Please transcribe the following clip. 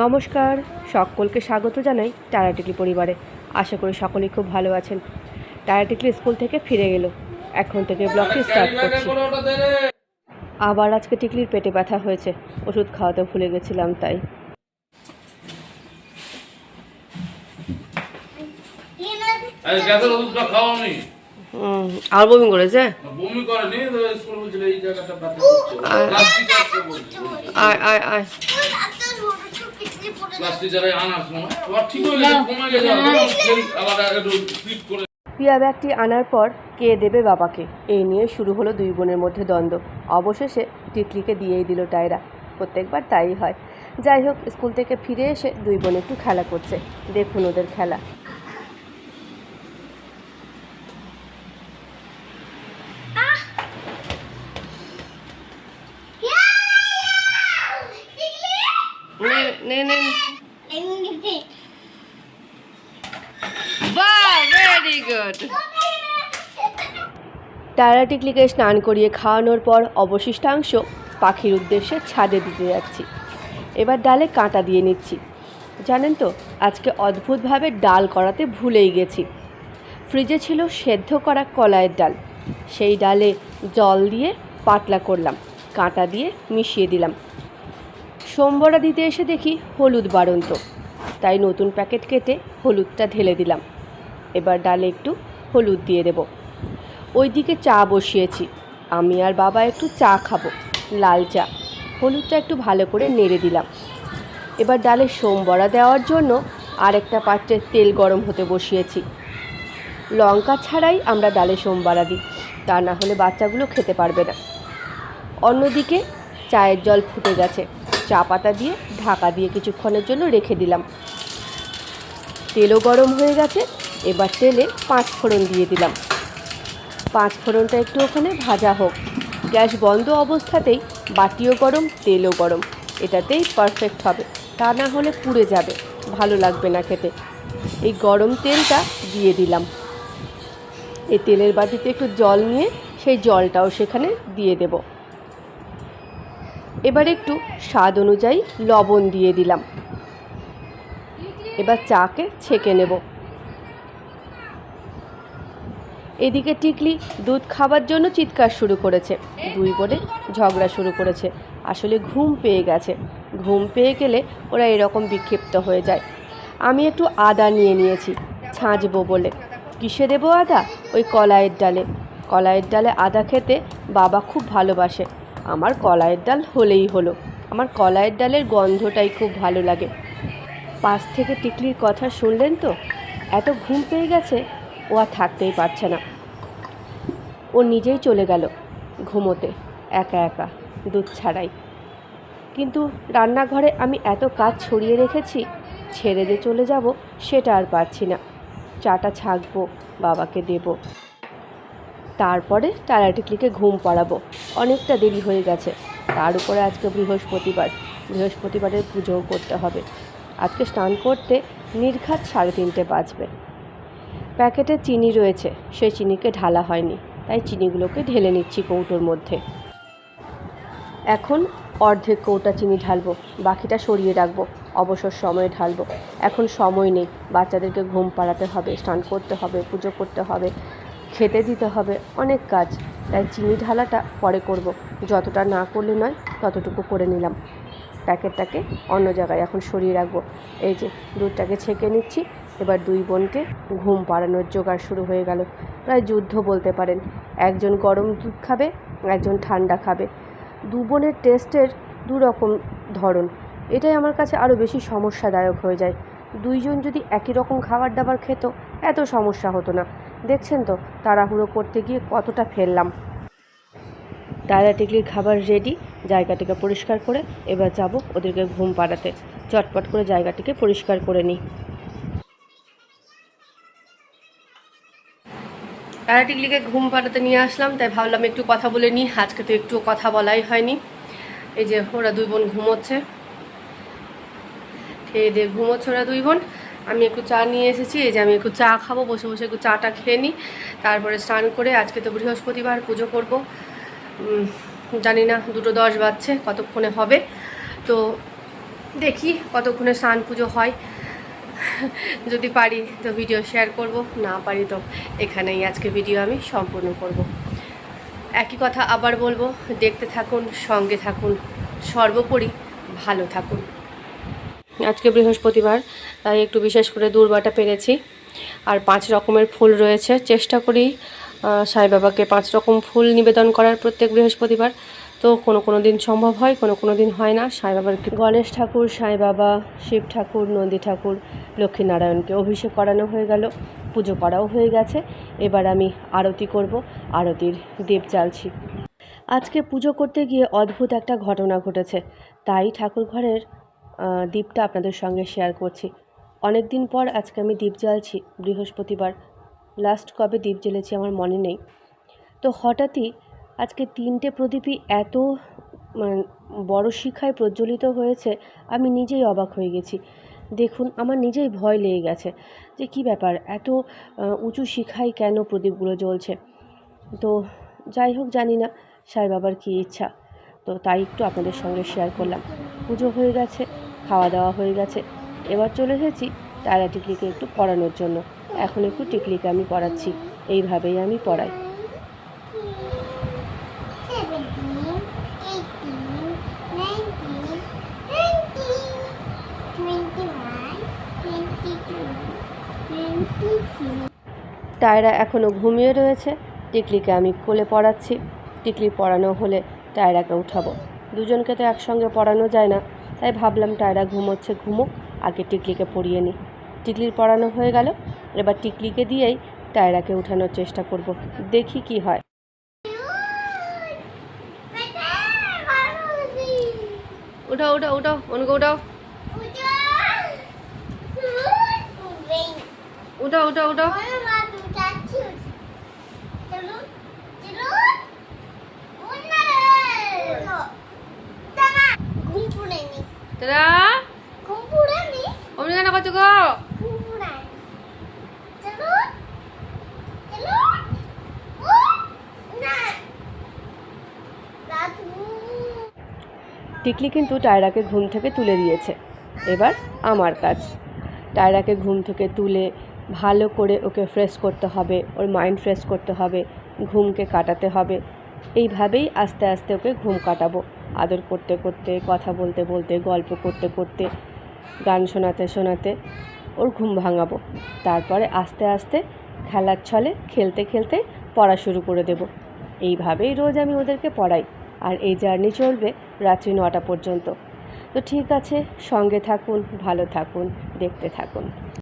নমস্কার সকলকে স্বাগত জানাই টায়াটিকলি পরিবারে। আশা করি সকলেই খুব ভালো আছেন। টায়াটিকলি স্কুল থেকে ফিরে গেল এখন থেকে ব্লগটি স্টার্ট করছি। আবার আজকে টিকলির পেটে ব্যথা হয়েছে। ওষুধ খাওয়াতে ভুলে গেছিলাম তাই। আরে বমি করেছে? আয় আয় আয় যারা আনার সময় আবার ঠিক হয়ে গেছে কমে গেছে। আবার একটু ফিট করে প্রিয়া ব্যাগটি আনার পর কে দেবে বাবাকে? এই নিয়ে শুরু হলো দুই বোনের মধ্যে দ্বন্দ্ব। অবশেষে টিটলিকে দিয়েই দিল টায়রা প্রত্যেকবার তাই হয়। যাই হোক স্কুল থেকে ফিরে এসে দুই বোন একটু খেলা করছে। দেখুন ওদের খেলা নে নে বাহ স্নান করিয়ে খাওয়ানোর পর অবশিষ্টাংশ পাখির উদ্দেশ্যে ছাদে দিতে যাচ্ছি। এবার ডালে কাঁটা দিয়ে নিচ্ছি। জানেন তো, আজকে অদ্ভুতভাবে ডাল করাতে ভুলেই গেছি। ফ্রিজে ছিল সেদ্ধ করা কলাইয়ের ডাল। সেই ডালে জল দিয়ে পাতলা করলাম। কাঁটা দিয়ে মিশিয়ে দিলাম। সোমবড়া দিতে এসে দেখি হলুদ বাড়ন্ত। তাই নতুন প্যাকেট কেটে হলুদটা ঢেলে দিলাম। এবার ডালে একটু হলুদ দিয়ে দেব। ওইদিকে চা বসিয়েছি। আমি আর বাবা একটু চা খাব, লাল চা। হলুদটা একটু ভালো করে নেড়ে দিলাম। এবার ডালে সোমবড়া দেওয়ার জন্য আরেকটা পাত্রে তেল গরম হতে বসিয়েছি। লঙ্কা ছাড়াই আমরা ডালে সোমবারা দিই, তা না হলে বাচ্চাগুলো খেতে পারবে না। অন্যদিকে চায়ের জল ফুটে গেছে। চা পাতা দিয়ে ঢাকা দিয়ে কিছুক্ষণের জন্য রেখে দিলাম। তেলও গরম হয়ে গেছে, এবার তেলে পাঁচ ফোড়ন দিয়ে দিলাম। পাঁচ ফোড়নটা একটু ওখানে ভাজা হোক। গ্যাস বন্ধ অবস্থাতেই বাটিও গরম, তেলও গরম। এটাতেই পারফেক্ট হবে। তা না হলে পুড়ে যাবে। ভালো লাগবে না খেতে। এই গরম তেলটা দিয়ে দিলাম। এই তেলের বাটিতে একটু জল নিয়ে সেই জলটাও সেখানে দিয়ে দেব। এবার একটু স্বাদ অনুযায়ী লবণ দিয়ে দিলাম। এবার চাকে ছেঁকে নেব। এদিকে টিকলি দুধ খাবার জন্য চিৎকার শুরু করেছে। দুই বোনে ঝগড়া শুরু করেছে। আসলে ঘুম পেয়ে গেছে। ঘুম পেয়ে গেলে ওরা এরকম বিক্ষিপ্ত হয়ে যায়। আমি একটু আদা নিয়ে নিয়েছি, ছাঁচবো বলে। কিসে দেবো আদা? ওই কলাইয়ের ডালে। কলাইয়ের ডালে আদা খেতে বাবা খুব ভালোবাসে। আমার কলাইয়ের ডাল হলেই হলো। আমার কলাইয়ের ডালের গন্ধটাই খুব ভালো লাগে। পাশ থেকে টিকলির কথা শুনলেন তো? এত ঘুম পেয়ে গেছে, ও আর থাকতেই পারছে না। ও নিজেই চলে গেল ঘুমোতে, একা একা, দুধ ছাড়াই। কিন্তু রান্নাঘরে আমি এত কাজ ছড়িয়ে রেখেছি, ছেড়ে যে চলে যাব, সেটা আর পারছি না। চাটা ছাকবো, বাবাকে দেব। তারপরে টালা টিকলিকে ঘুম পাড়াবো। অনেকটা দেরি হয়ে গেছে। তার উপরে আজকে বৃহস্পতিবার। বৃহস্পতিবারের পুজোও করতে হবে। আজকে স্নান করতে নির্ঘাত সাড়ে তিনটে বাজবে। প্যাকেটে চিনি রয়েছে। সেই চিনিকে ঢালা হয়নি। তাই চিনিগুলোকে ঢেলে নিচ্ছি কৌটোর মধ্যে। এখন অর্ধেক কৌটা চিনি ঢালবো। বাকিটা সরিয়ে রাখব। অবসর সময়ে ঢালবো। এখন সময় নেই। বাচ্চাদেরকে ঘুম পাড়াতে হবে, স্নান করতে হবে, পুজো করতে হবে। খেতে দিতে হবে অনেক কাজ। তাই চিনি ঢালাটা পরে করব। যতটা না করলে নয়, ততটুকু করে নিলাম। প্যাকেটটাকে অন্য জায়গায় এখন সরিয়ে রাখব। এই যে, দুধটাকে ছেঁকে নিচ্ছি। এবার দুই বোনকে ঘুম পাড়ানোর জোগাড় শুরু হয়ে গেল। প্রায় যুদ্ধ বলতে পারেন। একজন গরম দুধ খাবে, একজন ঠান্ডা খাবে। দু বোনের টেস্টের দু রকম ধরন। এটাই আমার কাছে আরও বেশি সমস্যাদায়ক হয়ে যায়। দুইজন যদি একই রকম খাবার দাবার খেত, এত সমস্যা হতো না। দেখছেন তো তাড়াহুড়ো করতে গিয়ে কতটা ফেললাম। টিকলির খাবার রেডি জায়গাটিকে পরিষ্কার করে এবার যাব ওদেরকে ঘুম পাড়াতে। চটপট করে জায়গাটিকে পরিষ্কার করে নিই। টিকলিকে ঘুম পাড়াতে নিয়ে আসলাম, তাই ভাবলাম একটু কথা বলে নিই। আজকে তো একটু কথা বলাই হয়নি। এই যে ওরা দুই বোন ঘুমোচ্ছে। খেয়ে দিয়ে ঘুমোচ্ছে ওরা দুই বোন। আমি একটু চা নিয়ে এসেছি, এই যে আমি একটু চা খাব, বসে বসে একটু চাটা খেয়ে নিই তারপরে স্নান করে আজকে তো বৃহস্পতিবার, পুজো করব। জানি না, দুটো দশ বাজছে, কতক্ষণে হবে? তো দেখি কতক্ষণে স্নান পুজো হয়। যদি পারি তো ভিডিও শেয়ার করব, না পারি তো এখানেই আজকে ভিডিও আমি সম্পূর্ণ করব। একই কথা আবার বলব, দেখতে থাকুন, সঙ্গে থাকুন, সর্বোপরি ভালো থাকুন। আজকে বৃহস্পতিবার, তাই একটু বিশেষ করে দূর্বাটা পেরেছি। আর পাঁচ রকমের ফুল রয়েছে। চেষ্টা করি সাই বাবাকে পাঁচ রকম ফুল নিবেদন করার প্রত্যেক বৃহস্পতিবার। তো কোনো কোনো দিন সম্ভব হয়, কোনো কোনো দিন হয় না। সাই বাবার গণেশ ঠাকুর, সাই বাবা, শিব ঠাকুর, নন্দী ঠাকুর, লক্ষ্মীনারায়ণকে অভিষেক করানো হয়ে গেল। পুজো করাও হয়ে গেছে। এবার আমি আরতি করব। আরতির দীপ জ্বালছি। আজকে পুজো করতে গিয়ে অদ্ভুত একটা ঘটনা ঘটেছে। তাই ঠাকুর ঘরের দীপটা আপনাদের সঙ্গে শেয়ার করছি। অনেক দিন পর আজকে আমি দীপ জ্বালছি বৃহস্পতিবার। লাস্ট কবে দীপ জ্বেলেছি আমার মনে নেই। তো হঠাৎই আজকে তিনটে প্রদীপই এত মানে, বড় শিখায় প্রজ্বলিত হয়েছে আমি নিজেই অবাক হয়ে গেছি। দেখুন আমার নিজেই ভয় লেগে গেছে যে কি ব্যাপার এত উঁচু শিখায় কেন প্রদীপগুলো জ্বলছে? তো যাই হোক জানি না সাই বাবার কী ইচ্ছা। তো তাই একটু আপনাদের সঙ্গে শেয়ার করলাম। পুজো হয়ে গেছে খাওয়া দাওয়া হয়ে গেছে। এবার চলে এসেছি তারা টিকলিকে একটু পড়ানোর জন্য। এখন একটু টিকলিকে আমি পড়াচ্ছি। এইভাবেই আমি পড়াই. টায়রা এখনও ঘুমিয়ে রয়েছে। টিকলিকে আমি কোলে পড়াচ্ছি। টিকলি পড়ানো হলে টায়রাকে উঠাবো। দুজনকে তো একসঙ্গে পড়ানো যায় না। তাই ভাবলাম টায়রা ঘুমোচ্ছে, ঘুমুক, আগে টিকলিকে পড়িয়ে নিই। টিকলির পড়ানো হয়ে গেল, এবার টিকলিকে দিয়েই টায়রাকে উঠানোর চেষ্টা করব, দেখি কি হয়। উঠাও উঠাও উঠাও অনুকে উঠাও। উঠাও উঠাও উঠাও। অমনি গো? টিকলি কিন্তু টায়রাকে ঘুম থেকে তুলে দিয়েছে। এবার আমার কাজ। টায়রাকে ঘুম থেকে তুলে ভালো করে ওকে ফ্রেশ করতে হবে ওর মাইন্ড ফ্রেশ করতে হবে ঘুমকে কাটাতে হবে। এইভাবেই আস্তে আস্তে ওকে ঘুম কাটাবো। আদর করতে করতে, কথা বলতে বলতে, গল্প করতে করতে, গান শোনাতে শোনাতে ওর ঘুম ভাঙাবো। তারপরে আস্তে আস্তে খেলার ছলে খেলতে খেলতে পড়া শুরু করে দেব। এইভাবেই রোজ আমি ওদেরকে পড়াই। আর এই জার্নি চলবে রাত্রি নটা পর্যন্ত। তো ঠিক আছে, সঙ্গে থাকুন, ভালো থাকুন, দেখতে থাকুন।